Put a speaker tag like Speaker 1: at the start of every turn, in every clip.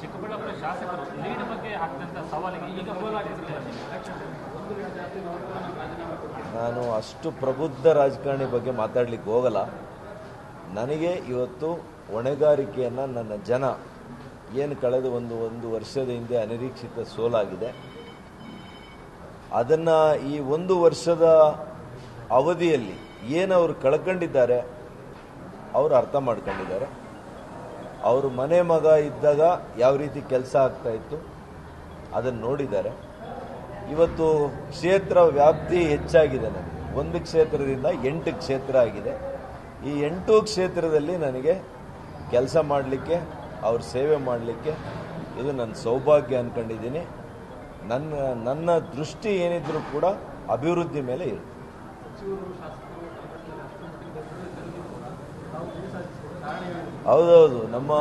Speaker 1: ಚಿಕ್ಕಬಳ್ಳಾಪುರ ಶಾಸಕರು ಲೀಡ್ ಬಗ್ಗೆ ಹಾಕಿದಂಥ ಸವಾಲಿಗೆ ಈಗ
Speaker 2: ನಾನು ಅಷ್ಟು ಪ್ರಬುದ್ಧ ರಾಜಕಾರಣಿ ಬಗ್ಗೆ ಮಾತಾಡ್ಲಿಕ್ಕೆ ಹೋಗಲ್ಲ. ನನಗೆ ಇವತ್ತು ಹೊಣೆಗಾರಿಕೆಯನ್ನು ನನ್ನ ಜನ ಏನು ಕಳೆದ ಒಂದು ಒಂದು ವರ್ಷದ ಹಿಂದೆ ಅನಿರೀಕ್ಷಿತ ಸೋಲಾಗಿದೆ. ಅದನ್ನು ಈ ಒಂದು ವರ್ಷದ ಅವಧಿಯಲ್ಲಿ ಏನು ಅವರು ಕಳ್ಕೊಂಡಿದ್ದಾರೆ, ಅವರು ಅರ್ಥ ಮಾಡ್ಕೊಂಡಿದ್ದಾರೆ. ಅವರು ಮನೆ ಮಗ ಇದ್ದಾಗ ಯಾವ ರೀತಿ ಕೆಲಸ ಆಗ್ತಾ ಇತ್ತು, ಅದನ್ನು ನೋಡಿದ್ದಾರೆ. ಇವತ್ತು ಕ್ಷೇತ್ರ ವ್ಯಾಪ್ತಿ ಹೆಚ್ಚಾಗಿದೆ ನನಗೆ. ಒಂದು ಕ್ಷೇತ್ರದಿಂದ ಎಂಟು ಕ್ಷೇತ್ರ ಆಗಿದೆ. ಈ ಎಂಟು ಕ್ಷೇತ್ರದಲ್ಲಿ ನನಗೆ ಕೆಲಸ ಮಾಡಲಿಕ್ಕೆ, ಅವ್ರ ಸೇವೆ ಮಾಡಲಿಕ್ಕೆ ಇದು ನನ್ನ ಸೌಭಾಗ್ಯ ಅಂದ್ಕೊಂಡಿದ್ದೀನಿ ನನ್ನ ನನ್ನ ದೃಷ್ಟಿ ಏನಿದ್ರೂ ಕೂಡ ಅಭಿವೃದ್ಧಿ ಮೇಲೆ ಇರುತ್ತೆ. ಹೌದೌದು. ನಮ್ಮ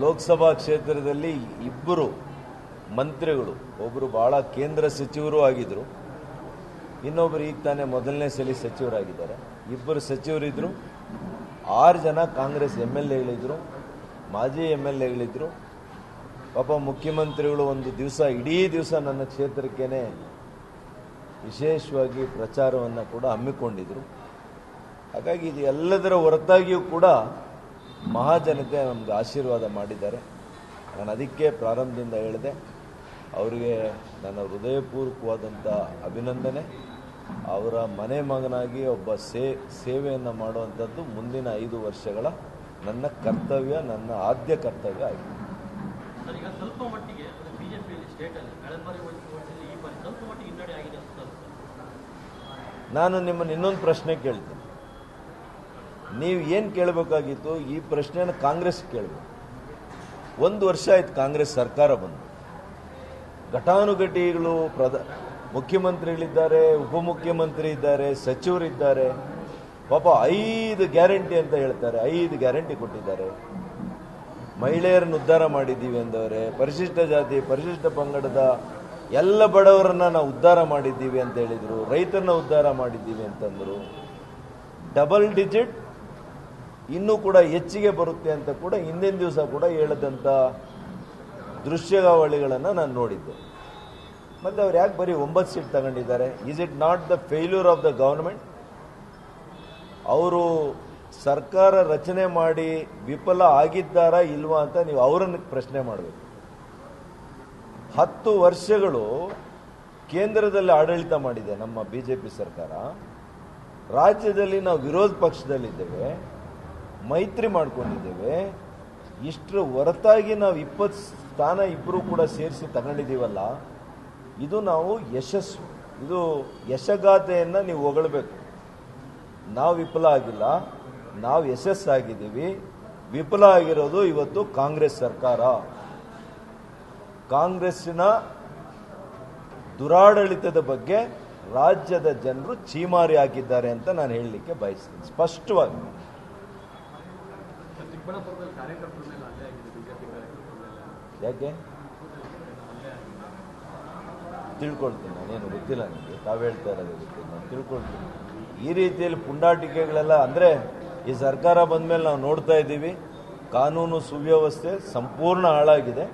Speaker 2: ಲೋಕಸಭಾ ಕ್ಷೇತ್ರದಲ್ಲಿ ಇಬ್ಬರು ಮಂತ್ರಿಗಳು ಒಬ್ಬರು ಬಹಳ ಕೇಂದ್ರ ಸಚಿವರು ಆಗಿದ್ದರು ಇನ್ನೊಬ್ಬರು ಈಗ ತಾನೇ ಮೊದಲನೇ ಸಲ ಸಚಿವರಾಗಿದ್ದಾರೆ. ಇಬ್ಬರು ಸಚಿವರಿದ್ರು, ಆರು ಜನ ಕಾಂಗ್ರೆಸ್ ಎಂ ಎಲ್ ಎಗಳಿದ್ರು, ಮಾಜಿ ಎಂ ಎಲ್ ಎಗಳಿದ್ರು. ಪಾಪ ಮುಖ್ಯಮಂತ್ರಿಗಳು ಒಂದು ದಿವಸ, ಇಡೀ ದಿವಸ ನನ್ನ ಕ್ಷೇತ್ರಕ್ಕೇನೆ ವಿಶೇಷವಾಗಿ ಪ್ರಚಾರವನ್ನು ಕೂಡ ಹಮ್ಮಿಕೊಂಡಿದ್ರು. ಹಾಗಾಗಿ ಇದು ಎಲ್ಲದರ ಹೊರತಾಗಿಯೂ ಕೂಡ ಮಹಾಜನತೆ ನಮ್ಗೆ ಆಶೀರ್ವಾದ ಮಾಡಿದ್ದಾರೆ. ನಾನು ಅದಕ್ಕೆ ಪ್ರಾರಂಭದಿಂದ ಹೇಳಿದೆ. ಅವರಿಗೆ ನನ್ನ ಹೃದಯಪೂರ್ವಕವಾದಂಥ ಅಭಿನಂದನೆ. ಅವರ ಮನೆ ಮಗನಾಗಿ ಒಬ್ಬ ಸೇ ಸೇವೆಯನ್ನು ಮಾಡುವಂಥದ್ದು ಮುಂದಿನ ಐದು ವರ್ಷಗಳ ನನ್ನ ಕರ್ತವ್ಯ ನನ್ನ ಆದ್ಯ ಕರ್ತವ್ಯ ಆಗಿದೆ. ನಾನು ನಿಮ್ಮನ್ನು ಇನ್ನೊಂದು ಪ್ರಶ್ನೆ ಕೇಳ್ತೀನಿ. ನೀವು ಏನು ಕೇಳಬೇಕಾಗಿತ್ತು? ಈ ಪ್ರಶ್ನೆಯನ್ನು ಕಾಂಗ್ರೆಸ್ ಕೇಳಬೇಕು. ಒಂದು ವರ್ಷ ಆಯ್ತು ಕಾಂಗ್ರೆಸ್ ಸರ್ಕಾರ ಬಂದು. ಘಟಾನುಘಟಿಗಳು ಪ್ರಧ, ಮುಖ್ಯಮಂತ್ರಿಗಳಿದ್ದಾರೆ, ಉಪಮುಖ್ಯಮಂತ್ರಿ ಇದ್ದಾರೆ, ಸಚಿವರಿದ್ದಾರೆ. ಪಾಪ ಐದು ಗ್ಯಾರಂಟಿ ಅಂತ ಹೇಳ್ತಾರೆ. ಐದು ಗ್ಯಾರಂಟಿ ಕೊಟ್ಟಿದ್ದಾರೆ. ಮಹಿಳೆಯರನ್ನು ಉದ್ಧಾರ ಮಾಡಿದ್ದೀವಿ ಅಂದವರೆ. ಪರಿಶಿಷ್ಟ ಜಾತಿ, ಪರಿಶಿಷ್ಟ ಪಂಗಡದ ಎಲ್ಲ ಬಡವರನ್ನ ನಾವು ಉದ್ಧಾರ ಮಾಡಿದ್ದೀವಿ ಅಂತ ಹೇಳಿದರು. ರೈತರನ್ನ ಉದ್ಧಾರ ಮಾಡಿದ್ದೀವಿ ಅಂತಂದರು. ಡಬಲ್ ಡಿಜಿಟ್ ಇನ್ನೂ ಕೂಡ ಹೆಚ್ಚಿಗೆ ಬರುತ್ತೆ ಅಂತ ಕೂಡ ಹಿಂದಿನ ದಿವಸ ಕೂಡ ಹೇಳದಂಥ ದೃಶ್ಯಗಾವಳಿಗಳನ್ನು ನಾನು ನೋಡಿದ್ದೆ. ಮತ್ತು ಅವ್ರು ಯಾಕೆ ಬರೀ ಒಂಬತ್ತು ಸೀಟ್ ತಗೊಂಡಿದ್ದಾರೆ? Is it not the failure of the government ಅವರು ಸರ್ಕಾರ ರಚನೆ ಮಾಡಿ ವಿಫಲ ಆಗಿದ್ದಾರಾ ಇಲ್ವಾ ಅಂತ ನೀವು ಅವರನ್ನು ಪ್ರಶ್ನೆ ಮಾಡಬೇಕು. ಹತ್ತು ವರ್ಷಗಳು ಕೇಂದ್ರದಲ್ಲಿ ಆಡಳಿತ ಮಾಡಿದೆ ನಮ್ಮ ಬಿ ಜೆ ಪಿ ಸರ್ಕಾರ. ರಾಜ್ಯದಲ್ಲಿ ನಾವು ವಿರೋಧ ಪಕ್ಷದಲ್ಲಿದ್ದೇವೆ. ಮೈತ್ರಿ ಮಾಡ್ಕೊಂಡಿದ್ದೇವೆ. ಇಷ್ಟರ ಹೊರತಾಗಿ ನಾವು ಇಪ್ಪತ್ತು ಸ್ಥಾನ ಇಬ್ಬರು ಕೂಡ ಸೇರಿಸಿ ತಗೊಂಡಿದ್ದೀವಲ್ಲ, ಇದು ನಾವು ಯಶಸ್ಸು. ಇದು ಯಶಗಾಥೆಯನ್ನು ನೀವು ಹೊಗಳಬೇಕು. ನಾವು ವಿಫಲ ಆಗಿಲ್ಲ. ನಾವು ಯಶಸ್ಸಾಗಿದ್ದೀವಿ. ವಿಫಲ ಆಗಿರೋದು ಇವತ್ತು ಕಾಂಗ್ರೆಸ್ ಸರ್ಕಾರ. ಕಾಂಗ್ರೆಸ್ಸಿನ ದುರಾಡಳಿತದ ಬಗ್ಗೆ ರಾಜ್ಯದ ಜನರು ಚೀಮಾರಿ ಹಾಕಿದ್ದಾರೆ ಅಂತ ನಾನು ಹೇಳಲಿಕ್ಕೆ ಬಯಸ್ತೀನಿ. ಸ್ಪಷ್ಟವಾಗಿ. ಯಾಕೆ? ತಿಳ್ಕೊಳ್ತೀನಿ, ನಾನೇನು ಗೊತ್ತಿಲ್ಲ ನನಗೆ ತಾವು ಹೇಳ್ತಾ ಇರೋದು ನಾನು ತಿಳ್ಕೊಳ್ತೀನಿ. ಈ ರೀತಿಯಲ್ಲಿ ಪುಂಡಾಟಿಕೆಗಳೆಲ್ಲ ಅಂದರೆ ಈ ಸರ್ಕಾರ ಬಂದ ಮೇಲೆ ನಾವು ನೋಡ್ತಾ ಇದ್ದೀವಿ, ಕಾನೂನು ಸುವ್ಯವಸ್ಥೆ ಸಂಪೂರ್ಣ ಹಾಳಾಗಿದೆ.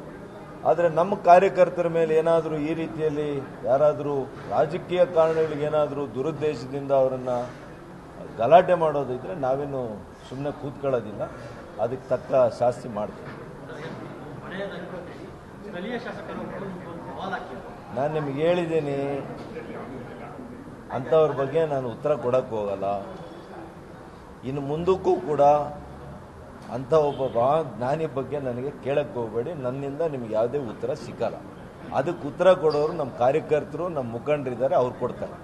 Speaker 2: ಆದರೆ ನಮ್ಮ ಕಾರ್ಯಕರ್ತರ ಮೇಲೆ ಏನಾದರೂ ಈ ರೀತಿಯಲ್ಲಿ ಯಾರಾದರೂ ರಾಜಕೀಯ ಕಾರಣಗಳಿಗೆ ಏನಾದರೂ ದುರುದ್ದೇಶದಿಂದ ಅವರನ್ನು ಗಲಾಟೆ ಮಾಡೋದಿದ್ರೆ ನಾವೇನು ಸುಮ್ಮನೆ ಕೂತ್ಕೊಳ್ಳೋದಿಲ್ಲ. ಅದಕ್ಕೆ ತಕ್ಕ ಶಾಸ್ತಿ ಮಾಡ್ತೀವಿ ನಾನು ನಿಮ್ಗೆ ಹೇಳಿದ್ದೀನಿ, ಅಂಥವ್ರ ಬಗ್ಗೆ ನಾನು ಉತ್ತರ ಕೊಡಕ್ಕೆ ಹೋಗಲ್ಲ. ಇನ್ನು ಮುಂದಕ್ಕೂ ಕೂಡ ಅಂಥ ಒಬ್ಬ ಜ್ಞಾನಿ ಬಗ್ಗೆ ನನಗೆ ಕೇಳಕ್ಕೆ ಹೋಗಬೇಡಿ. ನನ್ನಿಂದ ನಿಮ್ಗೆ ಯಾವುದೇ ಉತ್ತರ ಸಿಕ್ಕಲ್ಲ ಅದಕ್ಕೆ ಉತ್ತರ ಕೊಡೋರು ನಮ್ಮ ಕಾರ್ಯಕರ್ತರು, ನಮ್ಮ ಮುಖಂಡರಿದ್ದಾರೆ, ಅವ್ರು ಕೊಡ್ತಾರೆ.